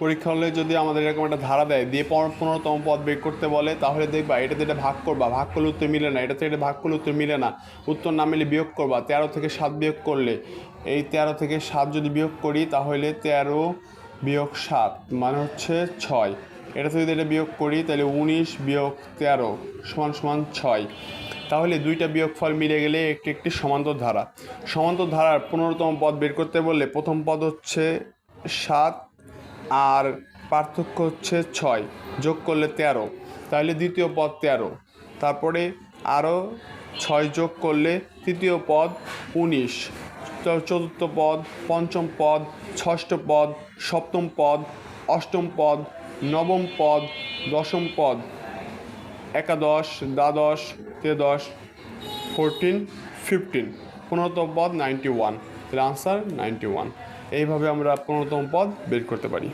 পরীক্ষা হলে যদি আমাদের এরকম একটা ধারা দেয়, দিয়ে পনেরোতম পদ বের করতে বলে, তাহলে দেখবা এটাতে এটা ভাগ করবা। ভাগ করলে উত্তর মিলে না এটাতে এটা ভাগ করলে উত্তর মিলে না। উত্তর না মিলে বিয়োগ করবা। তেরো থেকে সাত বিয়োগ করলে, এই তেরো থেকে সাত যদি বিয়োগ করি, তাহলে তেরো বিয়োগ সাত মানে হচ্ছে ছয়। এটা যদি এটা বিয়োগ করি, তাহলে উনিশ বিয়োগ তেরো সমান সমান ছয়। তাহলে দুইটা বিয়োগফল মিলে গেলে একটি একটি সমান্তর ধারা। সমান্তর ধারার পনেরোতম পদ বের করতে বললে প্রথম পদ হচ্ছে সাত আর পার্থক্য হচ্ছে ছয়, যোগ করলে তেরো, তাহলে দ্বিতীয় পদ তেরো। তারপরে আরও ছয় যোগ করলে তৃতীয় পদ উনিশ চতুর্থ পদ, পঞ্চম পদ, ষষ্ঠ পদ, সপ্তম পদ, অষ্টম পদ, নবম পদ, দশম পদ। একাদশ, দ্বাদশ, ত্রয়োদশ, ফোরটিন, ফিফটিন, পনেরোতম পদ, ninety one. Answer ninety one এইভাবে আমরা পনেরোতম পদ বের করতে পারি।